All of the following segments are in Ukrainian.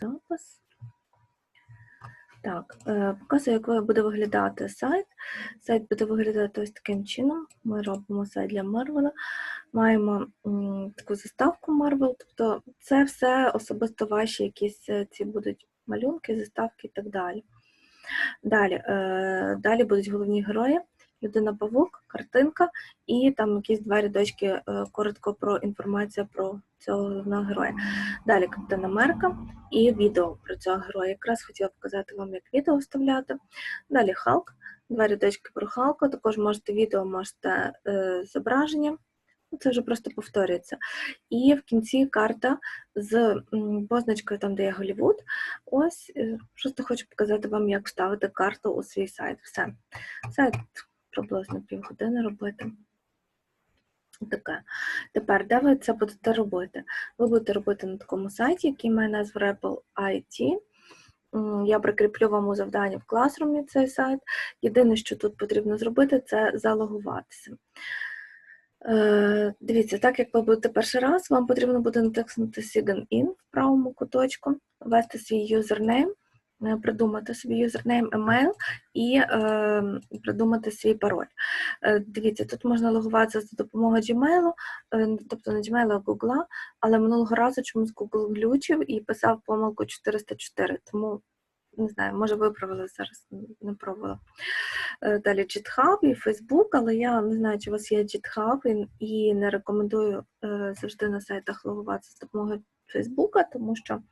запис. Так, е, показую, як буде виглядати сайт. Сайт буде виглядати ось таким чином. Ми робимо сайт для Марвела. Маємо таку заставку Marvel, тобто це все особисто ваші якісь е, ці будуть малюнки, заставки і так далі. Далі, е, далі будуть головні герої. Людина-павук, картинка, і там якісь два рядочки е, коротко про інформацію про цього головного героя. Далі Капітан Америка і відео про цього героя. Якраз хотіла показати вам, як відео вставляти. Далі Халк, два рядочки про Халка. Також можете відео, можете е, зображення. Ну, Це вже просто повторюється. І в кінці карта з позначкою, там, де є Голівуд. Ось е, просто хочу показати вам, як вставити карту у свій сайт. Все. Сайт приблизно півгодини робити. Таке. Тепер, де ви це будете робити? Ви будете робити на такому сайті, який має назву Rebel IT. Я прикріплю вам у завданні в класрумі цей сайт. Єдине, що тут потрібно зробити, це залогуватися. Е, Дивіться, так як ви будете перший раз, вам потрібно буде натиснути Sign In в правому куточку, ввести свій юзернейм, придумати собі юзернейм, емейл і е, придумати свій пароль. Е, Дивіться, тут можна логуватися за допомогою Gmail, е, тобто не Gmail, а Google, але минулого разу чомусь Google глючив і писав помилку 404, тому не знаю, може виправили зараз, не пробувала. Е, Далі GitHub і Facebook, але я не знаю, чи у вас є GitHub і, не рекомендую е, завжди на сайтах логуватися з допомогою Facebook, тому що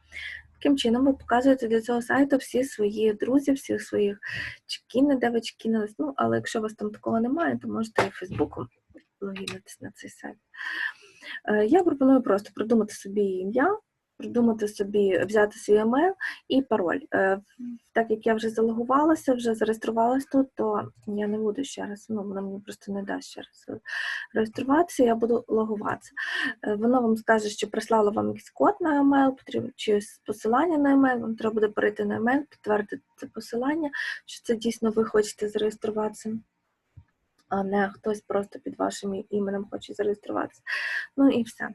таким чином ви показуєте для цього сайту всі свої друзі, всіх своїх чекіни, де ви чекінились. Ну, але якщо у вас там такого немає, то можете і Фейсбуком логінитись на цей сайт. Е, Я пропоную просто придумати собі ім'я, придумати собі, взяти свій емейл і пароль. Е, Так як я вже залогувалася, вже зареєструвалась тут, то я не буду ще раз, ну воно мені просто не дасть ще раз реєструватися, я буду логуватися. Е, Воно вам скаже, що прислало вам якийсь код на емейл, потрібно чи посилання на емейл, вам треба буде перейти на емейл, підтвердити це посилання, що це дійсно ви хочете зареєструватися. А не хтось просто під вашим іменем хоче зареєструватися. Ну і все.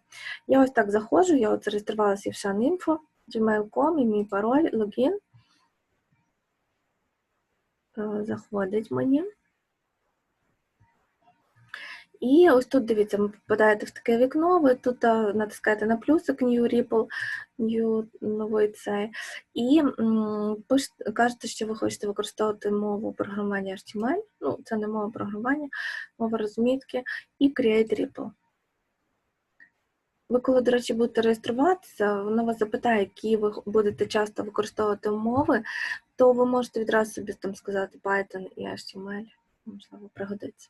Я ось так заходжу, я от зареєструвалася в Шан.Інфо, gmail.com і мій пароль, логін. Е, Заходить мені. І ось тут, дивіться, ви попадаєте в таке вікно, ви тут натискаєте на плюсик New Ripple, New новий цей, і пишете- кажете, що ви хочете використовувати мову програмування HTML, ну, це не мова програмування, мова розмітки, і Create Ripple. Ви, коли, до речі, будете реєструватися, воно вас запитає, які ви будете часто використовувати мови, то ви можете відразу собі там сказати Python і HTML, можливо, пригодиться.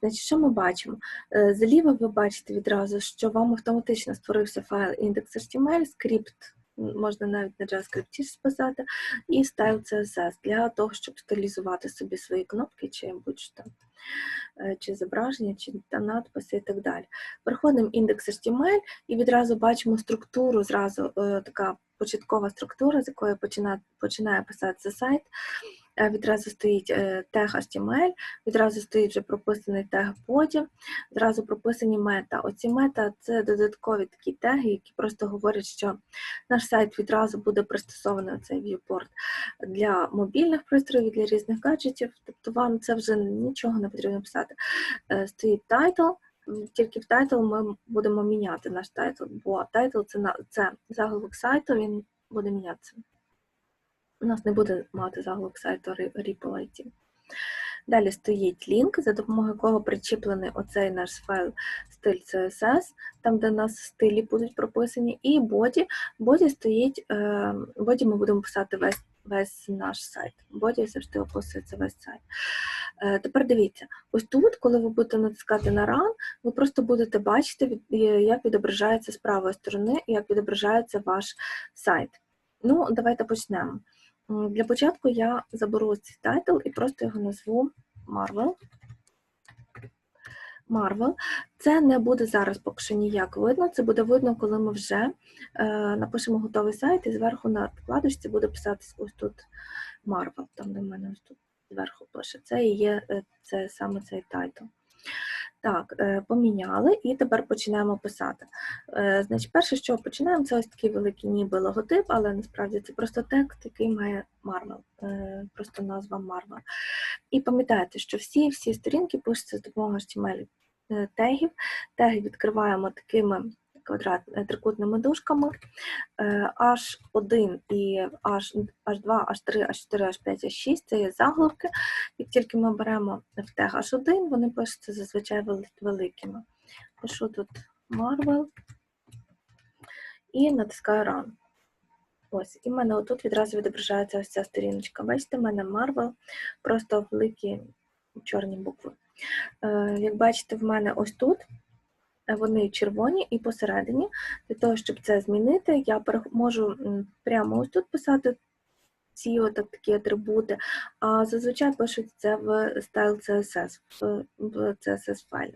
Значить, що ми бачимо? Е, Зліва ви бачите відразу, що вам автоматично створився файл index.html, скрипт, можна навіть на JavaScript списати, і стайл CSS для того, щоб стилізувати собі свої кнопки, чи будь-що е, чи зображення, чи надписи і так далі. Переходимо index.html і відразу бачимо структуру, зразу е, така початкова структура, з якої починає, починає писатися сайт. Е, Відразу стоїть е, тег HTML, відразу стоїть вже прописаний тег body, відразу прописані мета. Оці мета це додаткові такі теги, які просто говорять, що наш сайт відразу буде пристосований цей viewport для мобільних пристроїв, для різних гаджетів. Тобто вам це вже нічого не потрібно писати. Е, Стоїть м, тільки в title ми будемо міняти наш title, бо title це, це заголовок сайту, він буде мінятися. У нас не буде мати заголовок сайту Ри- Ripple IT. Далі стоїть лінк, за допомогою якого причіплений оцей наш файл стиль CSS, там, де у нас стилі будуть прописані, і боді. Боді стоїть, е, боді ми будемо писати весь, весь наш сайт. Боді завжди описується весь сайт. Е, Тепер дивіться, ось тут, коли ви будете натискати на Run, ви просто будете бачити, е, як відображається з правої сторони, як відображається ваш сайт. Ну, давайте почнемо. М, Для початку я заберу цей тайтл і просто його назву Marvel. Marvel. Це не буде зараз поки що ніяк видно. Це буде видно, коли ми вже е, напишемо готовий сайт, і зверху на вкладочці буде писатись ось тут Marvel, там де в мене ось тут зверху пише. Це і є е, це саме цей тайтл. Так, е, поміняли і тепер починаємо писати. Е, Значить, перше, що починаємо, це ось такий великий ніби логотип, але насправді це просто текст, який має Marvel, е, просто назва Marvel. І пам'ятайте, що всі всі сторінки пишуться з допомогою HTML тегів. Теги відкриваємо такими квадрат е, трикутними дужками. Е, H1 і H, H2, H3, H4, H5, H6 це є заголовки. Як тільки ми беремо в тег H1, вони пишуться зазвичай великими. Пишу тут Marvel і натискаю Run. Ось, і в мене отут відразу відображається ось ця сторіночка. Бачите, в мене Marvel, просто великі чорні букви. Е, Як бачите, в мене ось тут е, вони червоні і посередині. Для того, щоб це змінити, я можу прямо ось тут писати ці отак такі атрибути, а зазвичай пишуть це в style CSS, в, в CSS файлі.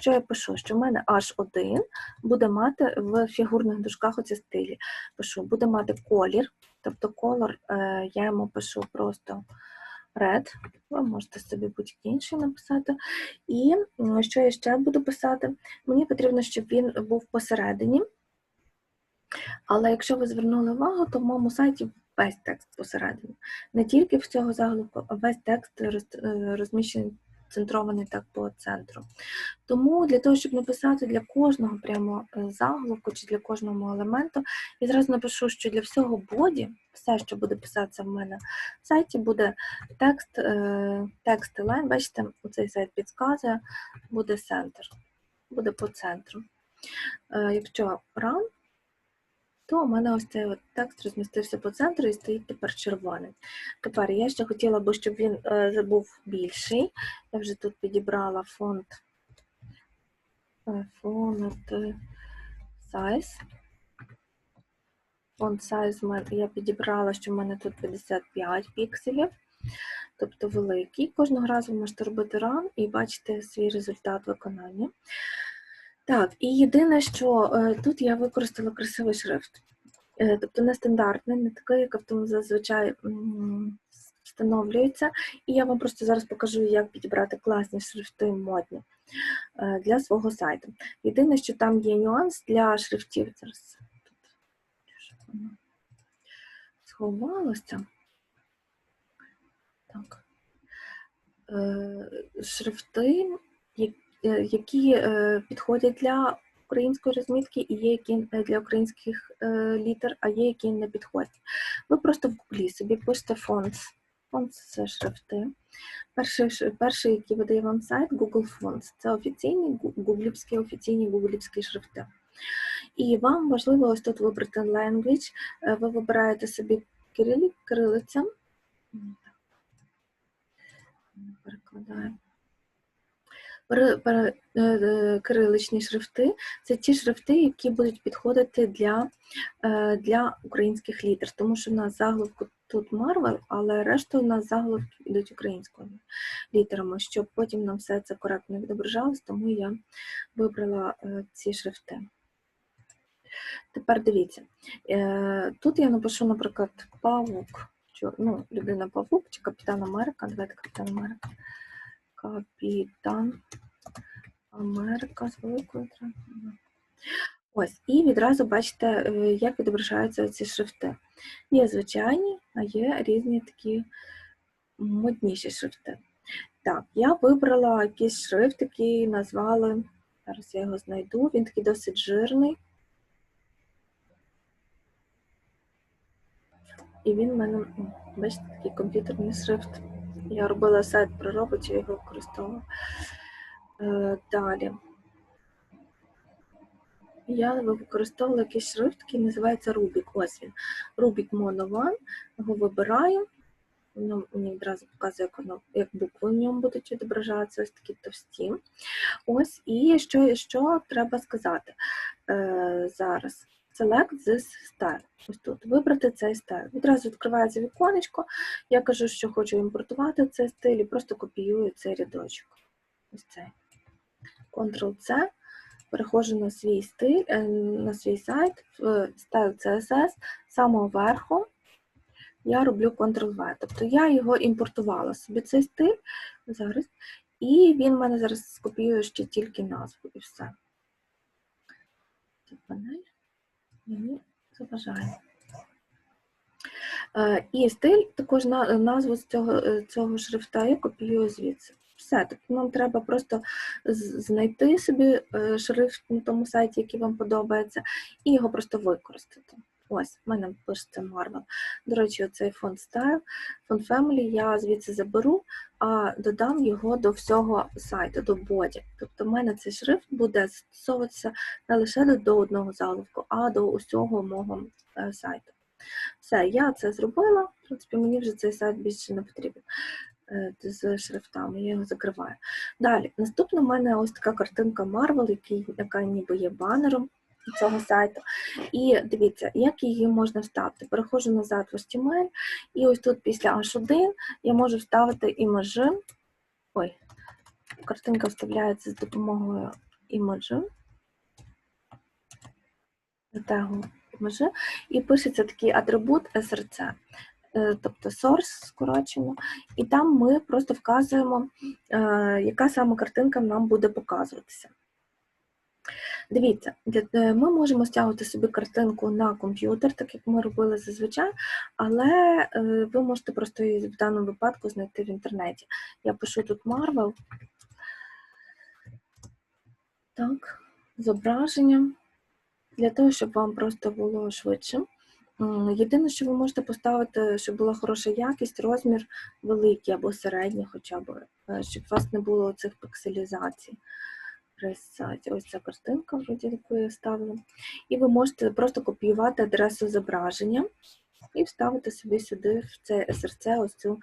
Що я пишу? Що в мене H1 буде мати в фігурних дужках оці стилі. Пишу, буде мати колір, тобто колор е, я йому пишу просто red, ви можете собі будь-який інший написати. І що я ще буду писати? Мені потрібно, щоб він був посередині. Але якщо ви звернули увагу, то в моєму сайті весь текст посередині. Не тільки в цього заголовку, а весь текст е, розміщений центрований так по центру. Тому для того, щоб написати для кожного прямо е, заголовку чи для кожного елементу, я зразу напишу, що для всього боді, все, що буде писатися в мене в сайті, буде текст, е, текст лайн. Бачите, цей сайт підказує, буде центр, буде по центру. Е, Якщо run, то у мене ось цей от текст розмістився по центру і стоїть тепер червоний. Тепер я ще хотіла би, щоб він е, був більший. Я вже тут підібрала фонд е, фонд е, size. Фонд size я підібрала, що в мене тут 55 пікселів, тобто великий. Кожного разу ви можете робити ран і бачите свій результат виконання. Так, і єдине, що е, тут я використала красивий шрифт. Е, тобто нестандартний, не такий, як автом зазвичай встановлюється. І я вам просто зараз покажу, як підібрати класні шрифти модні е, для свого сайту. Єдине, що там є нюанс для шрифтів. Зараз тут воно сховалося. Так. Шрифти, які е, підходять для української розмітки, і є які е, для українських е, літер, а є які не підходять. Ви просто в гуглі собі пишете fonts. Fonts – це шрифти. Перший, перший, який видає вам сайт, Google Fonts. Це офіційні гуглівські, офіційні гуглівські шрифти. І вам важливо ось тут вибрати language. Е, Ви вибираєте собі кирилиця. М, так. Перекладаю. Пере, пере, е, е, кириличні шрифти це ті шрифти, які будуть підходити для, е, для українських літер, тому що в нас заголовку тут Marvel, але решта у нас заголовки йдуть українськими літерами, щоб потім нам все це коректно відображалось, тому я вибрала е, ці шрифти. Тепер дивіться, е, тут я напишу, наприклад, павук, ну, людина павук чи Капітан Америка. Давайте Капітан Америка. Капітан Америка з великою літерою. Ось, і відразу бачите, е, як відображаються ці шрифти. Є звичайні, а є різні такі модніші шрифти. Так, я вибрала якийсь шрифт, який назвали, зараз я його знайду, він такий досить жирний. І він в мене, бачите, такий комп'ютерний шрифт. Я робила сайт про роботів, його використовувала. Е, Далі. Я використовувала якийсь шрифт, який називається Rubik. Ось він. Rubik Mono One. Його вибираю. Воно мені відразу показує, як, воно, як букви в ньому будуть відображатися, ось такі товсті. Ось, і що, що треба сказати е, зараз. Select this style. Ось тут. Вибрати цей стиль. Відразу відкривається віконечко. Я кажу, що хочу імпортувати цей стиль і просто копіюю цей рядочок. Ось цей. Ctrl-C. Переходжу на свій стиль, е, на свій сайт, в стайл CSS, з самого верху я роблю Ctrl-V. Тобто я його імпортувала собі цей стиль зараз. І він в мене зараз скопіює ще тільки назву і все. Панель заважає. Е, І стиль, також назву з цього, е, цього шрифта я копіюю звідси. Все, тобто нам треба просто знайти собі е, шрифт на тому сайті, який вам подобається, і його просто використати. Ось, в мене пишеться Marvel. До речі, цей фонд Style, фонд Family я звідси заберу, а додам його до всього сайту, до боді. Тобто, в мене цей шрифт буде застосовуватися не лише до- одного заголовку, а до усього мого е, сайту. Все, я це зробила. В принципі, мені вже цей сайт більше не потрібен е, з шрифтами, я його закриваю. Далі, наступна в мене ось така картинка Marvel, яка ніби є банером цього сайту. І дивіться, як її можна вставити. Переходжу назад в HTML, і ось тут після H1 я можу вставити імеджі. Ой, картинка вставляється з допомогою імеджі. Тегу імеджі. І пишеться такий атрибут SRC, е, тобто source скорочено, і там ми просто вказуємо, е, яка саме картинка нам буде показуватися. Дивіться, е, ми можемо стягувати собі картинку на комп'ютер, так як ми робили зазвичай, але е, ви можете просто її в даному випадку знайти в інтернеті. Я пишу тут Marvel. Так, зображення. Для того, щоб вам просто було швидше. Єдине, що ви можете поставити, щоб була хороша якість, розмір великий або середній, хоча б, е, щоб у вас не було цих пикселізацій. При. Ось ця картинка, вроді ставила. І ви можете просто копіювати адресу зображення і вставити собі сюди в це SRC ось цю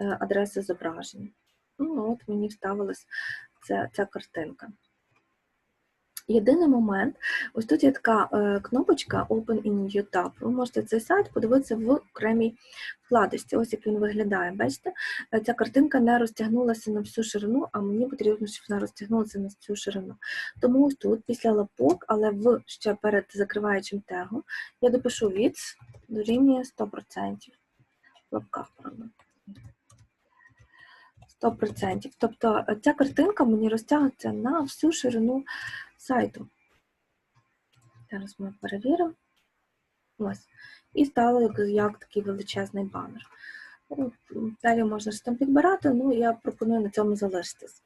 е, адресу зображення. Ну, от мені вставилась ця, ця картинка. Єдиний момент, ось тут є така е, кнопочка Open in Tab. Ви можете цей сайт подивитися в окремій вкладочці. Ось як він виглядає. Бачите, Е, ця картинка не розтягнулася на всю ширину, а мені потрібно, щоб вона розтягнулася на всю ширину. Тому ось тут, після лапок, але в ще перед закриваючим тегом, я допишу від дорівнює 100%. В лапках, правда. 100%. Тобто е, ця картинка мені розтягнеться на всю ширину сайту. Зараз ми перевіримо. Ось. І стало як, такий величезний банер. Ну, Далі можна ж там підбирати, ну я пропоную на цьому залишитись.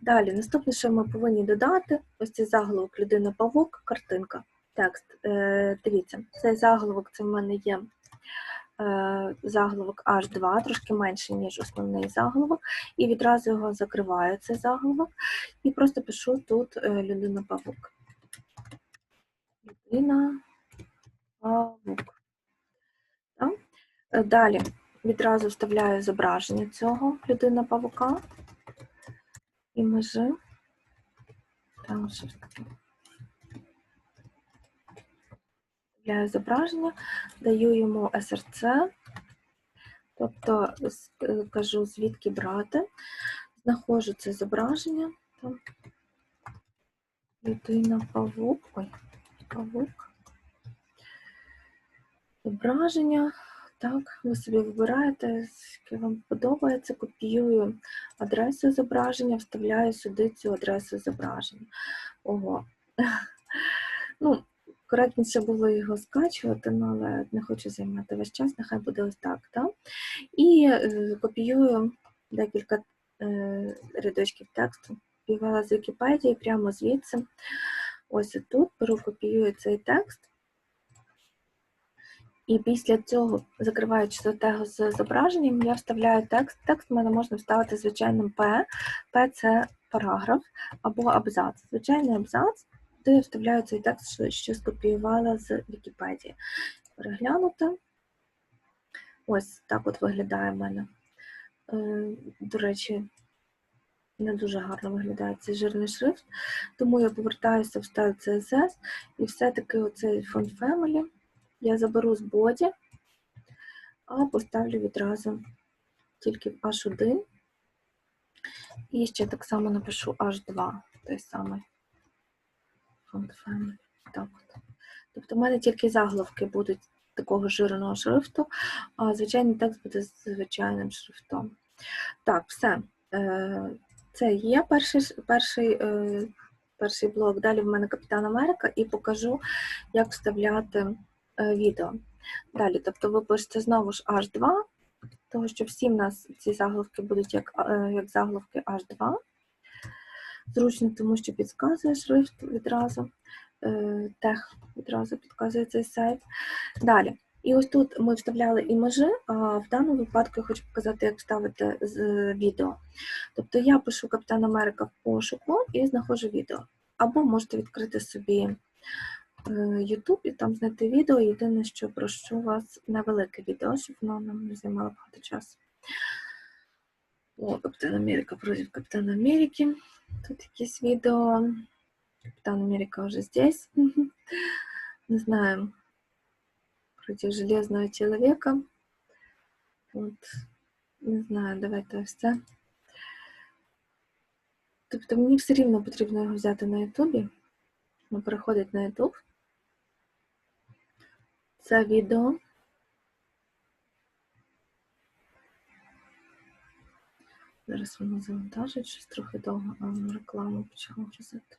Далі, наступне, що ми повинні додати, ось цей заголовок людина-павук, картинка, текст. Е, Дивіться, цей заголовок це в мене є заголовок H2, трошки менше, ніж основний заголовок, і відразу його закриваю, цей заголовок, і просто пишу тут е, людина-павук. Людина-павук. Так? Е, Далі відразу вставляю зображення цього людина-павука і межи. Там щось таке. Вставляю зображення, даю йому SRC, тобто е, кажу, звідки брати. Знаходжу це зображення. Там. Людина-павук. Ой, павук. Зображення. Так, ви собі вибираєте, яке вам подобається, копіюю адресу зображення, вставляю сюди цю адресу зображення. Ого. Ну, коректніше було його скачувати, ну, але не хочу займати весь час, нехай буде ось так. так? І е, копіюю декілька е, рядочків тексту. Копіювала з Вікіпедії прямо звідси. Ось тут беру, копіюю цей текст. І після цього, закриваючи тегу з зображенням, я вставляю текст. Текст в мене можна вставити звичайним П. П це параграф або абзац. Звичайний абзац, я вставляю цей текст, що, що скопіювала з Вікіпедії. Переглянути. Ось так от виглядає в мене. Е, До речі, не дуже гарно виглядає цей жирний шрифт, тому я повертаюся в стайл CSS і все-таки оцей фонд Family я заберу з боді, а поставлю відразу тільки в H1. І ще так само напишу H2, той самий Так. Тобто в мене тільки заголовки будуть такого жирного шрифту, а звичайний текст буде з звичайним шрифтом. Так, все. Е, це є перший, перший, е, перший блок. Далі в мене Капітан Америка і покажу, як вставляти е, відео. Далі, тобто ви пишете знову ж H2, тому що всі в нас ці заголовки будуть як, як заголовки H2. Зручно, тому що підказує шрифт відразу, е, тех відразу підказує цей сайт. Далі. І ось тут ми вставляли і а в даному випадку я хочу показати, як вставити з е, відео. Тобто я пишу Капітан Америка в пошуку і знаходжу відео. Або можете відкрити собі е, YouTube і там знайти відео. Єдине, що прошу вас невелике відео, щоб воно нам не займало багато часу. О, Капітан Америка против Капітана Америки. Тут якісь відео. Капітан Америка вже здесь. Не знаю. Против Железного человека. От, не знаю, давайте ось це. Тобто мені все рівно потрібно його взяти на Ютубі. Ну, переходить на Ютуб. Це відео. Зараз воно завантажить, щось трохи довго, а рекламу почало взяти.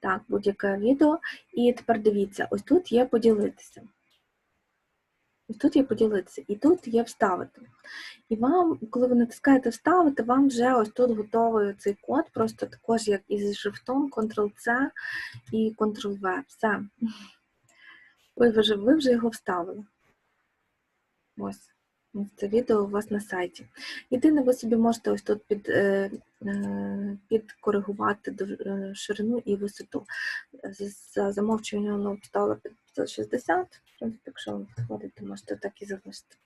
Так, будь-яке відео. І тепер дивіться, ось тут є поділитися. Ось тут є поділитися, і тут є вставити. І вам, коли ви натискаєте вставити, вам вже ось тут готовий цей код, просто також як із шрифтом Ctrl-C і Ctrl-V. Все. Ви вже, ви вже його вставили. Ось. Це відео у вас на сайті. Єдине, ви собі можете ось тут під, е, е, підкоригувати е, ширину і висоту. За замовчуванням воно під 560. В принципі, якщо вам підходить, то можете так і залишити.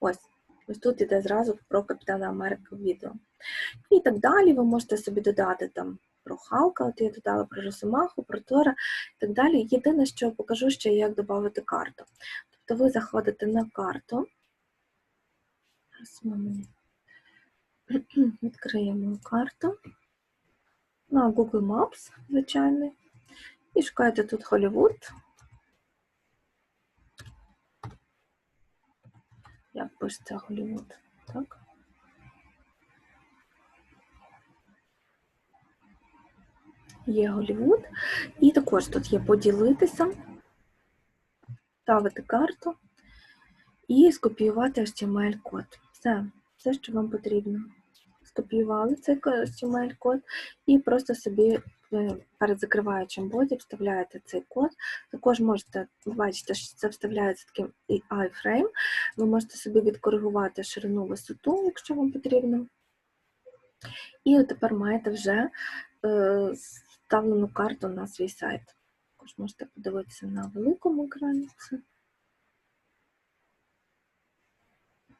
Ось. Ось тут іде зразу про Капітана Америка відео. І так далі ви можете собі додати там про Халка, от я додала про Росомаху, про Тора і так далі. Єдине, що покажу ще, як додати карту. Тобто ви заходите на карту. Зараз ми відкриємо карту. На Google Maps, звичайний. І шукаєте тут Холлівуд. Як пишеться Голлівуд? Так. Є Голлівуд. І також тут є поділитися, ставити карту і скопіювати HTML-код. Все, все, що вам потрібно. Скопіювали цей HTML-код і просто собі е, перед закриваючим боді вставляєте цей код. Також можете, ви бачите, що це вставляється таким iframe. Ви можете собі відкоригувати ширину висоту, якщо вам потрібно. І тепер маєте вже е, вставлену карту на свій сайт. Також можете подивитися на великому екрані.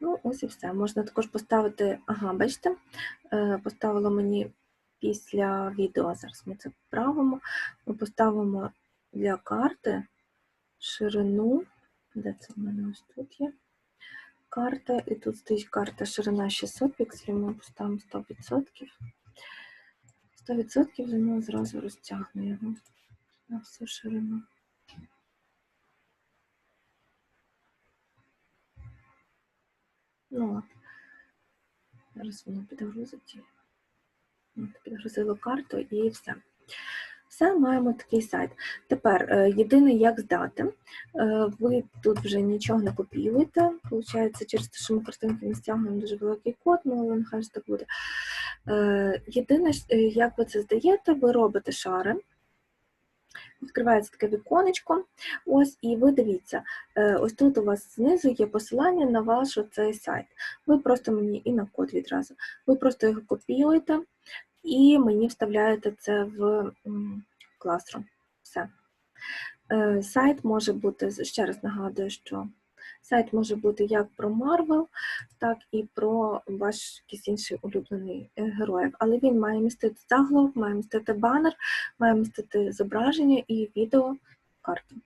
Ну, ось і все. Можна також поставити, ага, бачите, е, поставила мені після відео, зараз ми це поправимо. Ми поставимо для карти ширину, де це в мене ось тут є карта, і тут стоїть карта ширина 600 пікселів, ми поставимо 100%. 100% воно зразу розтягне його на всю ширину. Ну от. Зараз воно підгрузить. Підгрузило карту і все. Все, маємо такий сайт. Тепер е, єдине, як здати. Е, Ви тут вже нічого не копіюєте. Получається, через те, що ми картинки не стягуємо дуже великий код, ну але нехай ж так буде. Е, Єдине, як ви це здаєте, ви робите шари. Відкривається таке віконечко. Ось, і ви дивіться, е, ось тут у вас знизу є посилання на ваш цей сайт. Ви просто мені і на код відразу. Ви просто його копіюєте і мені вставляєте це в м, Classroom. Все. Е, Сайт може бути, ще раз нагадую, що сайт може бути як про Марвел, так і про ваш якийсь інший улюблений е, героїв. Але він має містити заголовок, має містити банер, має містити зображення і відео карту.